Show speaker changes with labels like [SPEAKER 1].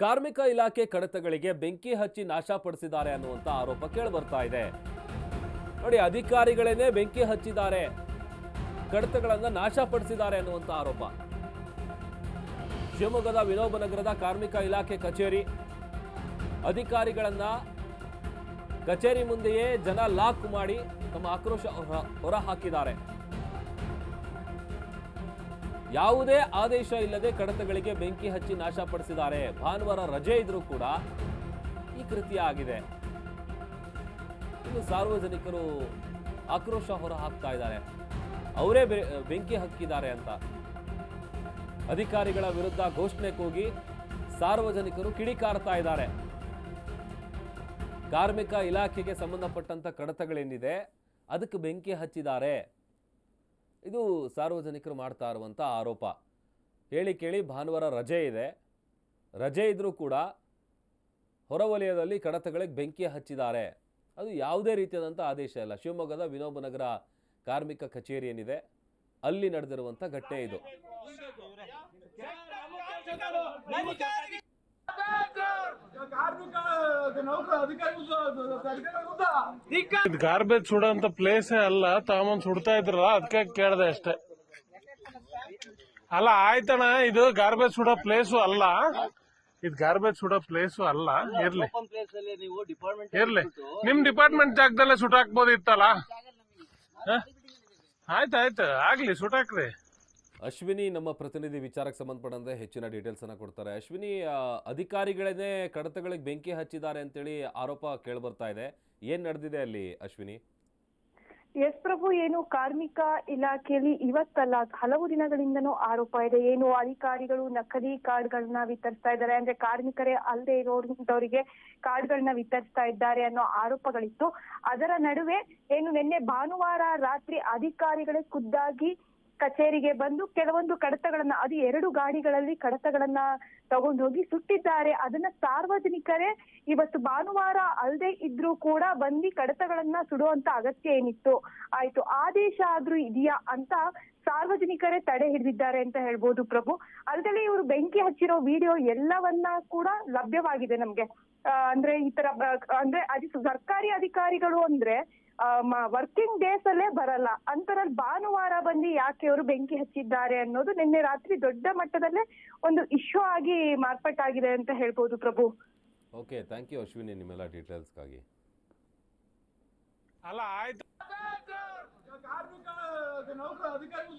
[SPEAKER 1] ಕಾರ್ಮಿಕ ಇಲಾಖೆ ಕಡತಗಳಿಗೆ ಬೆಂಕಿ ಹಚ್ಚಿ ನಾಶಪಡಿಸಿದ್ದಾರೆ ಅನ್ನುವಂತ ಆರೋಪ ಕೇಳಿಬರ್ತಾ ಇದೆ. ನೋಡಿ ಅಧಿಕಾರಿಗಳೇನೆ ಬೆಂಕಿ ಹಚ್ಚಿದ್ದಾರೆ. ಕಡತಗಳನ್ನು ನಾಶಪಡಿಸಿದ್ದಾರೆ ಅನ್ನುವಂತ ಆರೋಪ. ಶಿವಮೊಗ್ಗದ ವಿನೋಬನಗರದ ಕಾರ್ಮಿಕ ಇಲಾಖೆ ಕಚೇರಿ. ಅಧಿಕಾರಿಗಳನ್ನ ಕಚೇರಿ ಮುಂದೆಯೇ ಜನ ಲಾಕ್ ಮಾಡಿ ತಮ್ಮ ಆಕ್ರೋಶ ಹೊರಹಾಕಿದ್ದಾರೆ ಹೊರ ಹಾಕಿದ್ದಾರೆ ಯಾವುದೇ ಆದೇಶ ಇಲ್ಲದೆ ಕಡತಗಳಿಗೆ ಬೆಂಕಿ ಹಚ್ಚಿ ನಾಶಪಡಿಸಿದ್ದಾರೆ ಭಾನುವಾರ ರಜೆ ಇದ್ರೂ ಕೂಡ ಈ ಕೃತ್ಯ ಆಗಿದೆ. ಇನ್ನು ಸಾರ್ವಜನಿಕರು ಆಕ್ರೋಶ ಹೊರ ಹಾಕ್ತಾ ಇದ್ದಾರೆ. ಅವರೇ ಬೆಂಕಿ ಹಕ್ಕಿದ್ದಾರೆ ಅಂತ. ಅಧಿಕಾರಿಗಳ ವಿರುದ್ಧ ಘೋಷಣೆ ಕೂಗಿ ಸಾರ್ವಜನಿಕರು ಕಿಡಿಕಾರ್ತಾ ಇದ್ದಾರೆ. ಕಾರ್ಮಿಕ ಇಲಾಖೆಗೆ ಸಂಬಂಧಪಟ್ಟಂತ ಕಡತಗಳೇನಿದೆ ಅದಕ್ಕೆ ಬೆಂಕಿ ಹಚ್ಚಿದ್ದಾರೆ. ಇದು ಸಾರ್ವಜನಿಕರು ಮಾಡ್ತಾ ಇರುವಂಥ ಆರೋಪ. ಹೇಳಿ ಕೇಳಿ ಭಾನುವಾರ ರಜೆ ಇದೆ. ರಜೆ ಇದ್ದರೂ ಕೂಡ ಹೊರವಲಯದಲ್ಲಿ ಕಡತಗಳಿಗೆ ಬೆಂಕಿ ಹಚ್ಚಿದ್ದಾರೆ. ಅದು ಯಾವುದೇ ರೀತಿಯಾದಂಥ ಆದೇಶ ಇಲ್ಲ. ಶಿವಮೊಗ್ಗದ ವಿನೋಬ ನಗರ ಕಾರ್ಮಿಕ ಕಚೇರಿ ಏನಿದೆ, ಅಲ್ಲಿ ನಡೆದಿರುವಂಥ ಘಟನೆ ಇದು.
[SPEAKER 2] ಗಾರ್ಬೇಜ್ ಸುಡೋಂತ ಪ್ಲೇಸೇ ಅಲ್ಲ ತಾಮನ್ ಸುಡ್ತಾ ಇದ್ರಲ್ಲ ಅದಕ್ಕೆ ಕೇಳ್ದೆ ಅಷ್ಟೇ. ಅಲ್ಲ ಆಯ್ತಣ್ಣ ಇದು ಗಾರ್ಬೇಜ್ ಸುಡೋ ಪ್ಲೇಸು ಅಲ್ಲ. ಇದು ಗಾರ್ಬೇಜ್ ಸುಡೋ ಪ್ಲೇಸು ಅಲ್ಲ ಇರ್ಲಿ.
[SPEAKER 3] ಓಪನ್ ಪ್ಲೇಸ್ ಅಲ್ಲಿ ನೀವು ಡಿಪಾರ್ಟ್ಮೆಂಟ್
[SPEAKER 2] ಇರ್ಲಿ. ನಿಮ್ ಡಿಪಾರ್ಟ್ಮೆಂಟ್ ಜಾಗದಲ್ಲೇ ಸುಟ್ಟಾಕ್ಬೋದಿತ್ತಲ್ಲ ಆಯ್ತು ಆಯ್ತಾಯ್ತು ಆಗ್ಲಿ ಸುಟ್ಟಾಕ್ರಿ
[SPEAKER 1] ಅಶ್ವಿನಿ ನಮ್ಮ ಪ್ರತಿನಿಧಿ ವಿಚಾರಕ್ಕೆ ಸಂಬಂಧಪಟ್ಟಂತೆ ಹೆಚ್ಚಿನ ಡೀಟೇಲ್ಸ್ ಅನ್ನ ಕೊಡ್ತಾರೆ. ಅಶ್ವಿನಿ ಅಧಿಕಾರಿಗಳೇ ಕಡತಗಳಿಗೆ ಬೆಂಕಿ ಹಚ್ಚಿದ್ದಾರೆ ಅಂತೇಳಿ ಆರೋಪ ಕೇಳ್ಬರ್ತಾ ಇದೆ. ಏನ್ ನಡೆದಿದೆ ಅಲ್ಲಿ ಅಶ್ವಿನಿ?
[SPEAKER 4] ಎಸ್ ಪ್ರಭು, ಏನು ಕಾರ್ಮಿಕ ಇಲಾಖೆಯಲ್ಲಿ ಇವತ್ತಲ್ಲ, ಹಲವು ದಿನಗಳಿಂದನೂ ಆರೋಪ ಇದೆ. ಏನು ಅಧಿಕಾರಿಗಳು ನಕಲಿ ಕಾರ್ಡ್ಗಳನ್ನ ವಿತರಿಸ್ತಾ ಇದ್ದಾರೆ. ಅಂದ್ರೆ ಕಾರ್ಮಿಕರೇ ಅಲ್ಲದೆ ಇರೋಂಥವರಿಗೆ ಕಾರ್ಡ್ಗಳನ್ನ ವಿತರಿಸ್ತಾ ಇದ್ದಾರೆ ಅನ್ನೋ ಆರೋಪಗಳಿತ್ತು. ಅದರ ನಡುವೆ, ಏನು ನಿನ್ನೆ ಭಾನುವಾರ ರಾತ್ರಿ ಅಧಿಕಾರಿಗಳೇ ಖುದ್ದಾಗಿ ಕಚೇರಿಗೆ ಬಂದು ಕೆಲವೊಂದು ಕಡತಗಳನ್ನ, ಅದು ಎರಡು ಗಾಡಿಗಳಲ್ಲಿ ಕಡತಗಳನ್ನ ತಗೊಂಡು ಹೋಗಿ ಸುಟ್ಟಿದ್ದಾರೆ. ಅದನ್ನ ಸಾರ್ವಜನಿಕರೇ ಇವತ್ತು ಭಾನುವಾರ ಅಲ್ಲದೆ ಇದ್ರೂ ಕೂಡ ಬಂದು ಕಡತಗಳನ್ನ ಸುಡುವಂತ ಅಗತ್ಯ ಏನಿತ್ತು? ಆಯ್ತು, ಆದೇಶ ಆದ್ರೂ ಇದೆಯಾ ಅಂತ ಸಾರ್ವಜನಿಕರೇ ತಡೆ ಹಿಡಿದಿದ್ದಾರೆ ಅಂತ ಹೇಳ್ಬೋದು ಪ್ರಭು. ಅಲ್ಲದೆ ಇವರು ಬೆಂಕಿ ಹಚ್ಚಿರೋ ವಿಡಿಯೋ ಎಲ್ಲವನ್ನ ಕೂಡ ಲಭ್ಯವಾಗಿದೆ ನಮ್ಗೆ. ಅಂದ್ರೆ ಈ ತರ ಅಂದ್ರೆ ಅದು ಸರ್ಕಾರಿ ಅಧಿಕಾರಿಗಳು ಅಂದ್ರೆ ವರ್ಕಿಂಗ್ ಡೇಸ್ ಅಲ್ಲೇ ಬರಲ್ಲ ಅಂತರಲ್ಲಿ ಭಾನುವಾರ ಬಂದು ಯಾಕೆ ಅವರು ಬೆಂಕಿ ಹಚ್ಚಿದ್ದಾರೆ ಅನ್ನೋದು ನಿನ್ನೆ ರಾತ್ರಿ ದೊಡ್ಡ ಮಟ್ಟದಲ್ಲೇ ಒಂದು ಇಶ್ಯೂ ಆಗಿ ಮಾರ್ಪಾಟಾಗಿದೆ ಅಂತ ಹೇಳ್ಬೋದು Prabhu
[SPEAKER 1] okay thank you Ashwini ನಿಮ್ಮೆಲ್ಲ ಡೀಟೇಲ್ಸ್ಗಾಗಿ
[SPEAKER 2] ಅಲ್ಲ ಆಯ್ತು
[SPEAKER 5] ಕಾರ್ಮಿಕ ನೌಕರ ಅಧಿಕಾರಿ